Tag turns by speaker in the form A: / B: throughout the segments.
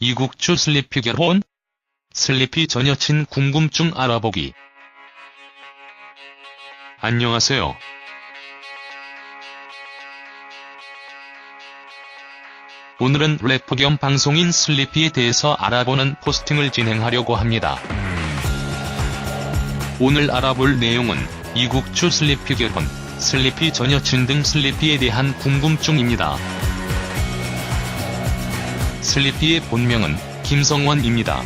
A: 이국주 슬리피 결혼? 슬리피 전 여친 궁금증 알아보기. 안녕하세요. 오늘은 래퍼 겸 방송인 슬리피에 대해서 알아보는 포스팅을 진행하려고 합니다. 오늘 알아볼 내용은 이국주 슬리피 결혼, 슬리피 전 여친 등 슬리피에 대한 궁금증입니다. 슬리피의 본명은 김성원입니다.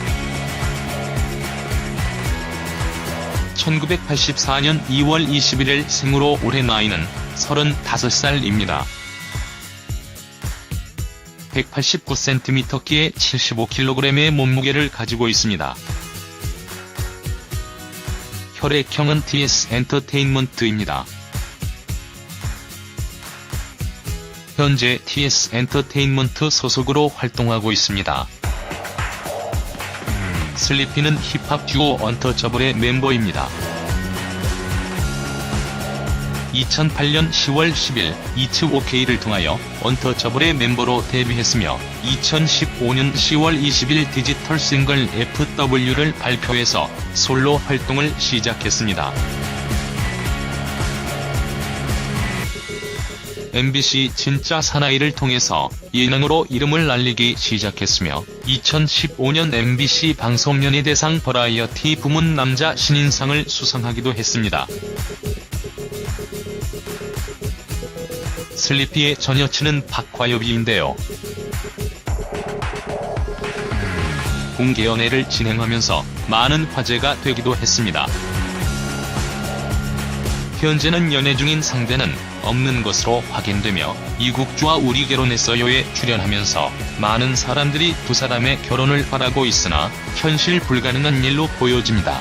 A: 1984년 2월 21일 생으로 올해 나이는 35살입니다. 189cm 키에 75kg의 몸무게를 가지고 있습니다. 혈액형은 TS 엔터테인먼트입니다. 현재 TS 엔터테인먼트 소속으로 활동하고 있습니다. 슬리피는 힙합 듀오 언터처블의 멤버입니다. 2008년 10월 10일 이츠 OK를 통하여 언터처블의 멤버로 데뷔했으며 2015년 10월 20일 디지털 싱글 FW를 발표해서 솔로 활동을 시작했습니다. MBC 진짜 사나이를 통해서 예능으로 이름을 날리기 시작했으며 2015년 MBC 방송연예 대상 버라이어티 부문 남자 신인상을 수상하기도 했습니다. 슬리피의 전 여친은 박화엽이인데요. 공개 연애를 진행하면서 많은 화제가 되기도 했습니다. 현재는 연애 중인 상대는 없는 것으로 확인되며 이국주와 우리 결혼했어요에 출연하면서 많은 사람들이 두 사람의 결혼을 바라고 있으나 현실 불가능한 일로 보여집니다.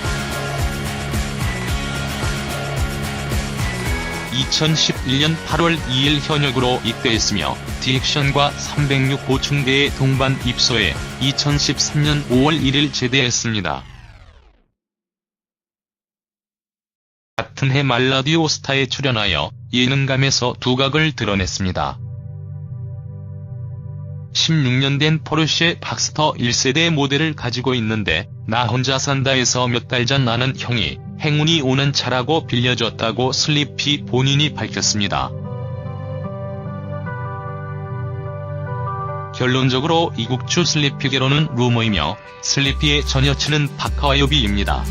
A: 2011년 8월 2일 현역으로 입대했으며 디액션과 306 보충대에 동반 입소해 2013년 5월 1일 제대했습니다. 같은 해 말 라디오 스타에 출연하여 예능감에서 두각을 드러냈습니다. 16년 된 포르쉐 박스터 1세대 모델을 가지고 있는데 나 혼자 산다에서 몇 달 전 나는 형이 행운이 오는 차라고 빌려줬다고 슬리피 본인이 밝혔습니다. 결론적으로 이국주 슬리피 결혼은 루머이며 슬리피의 전 여친은 박하와요비입니다.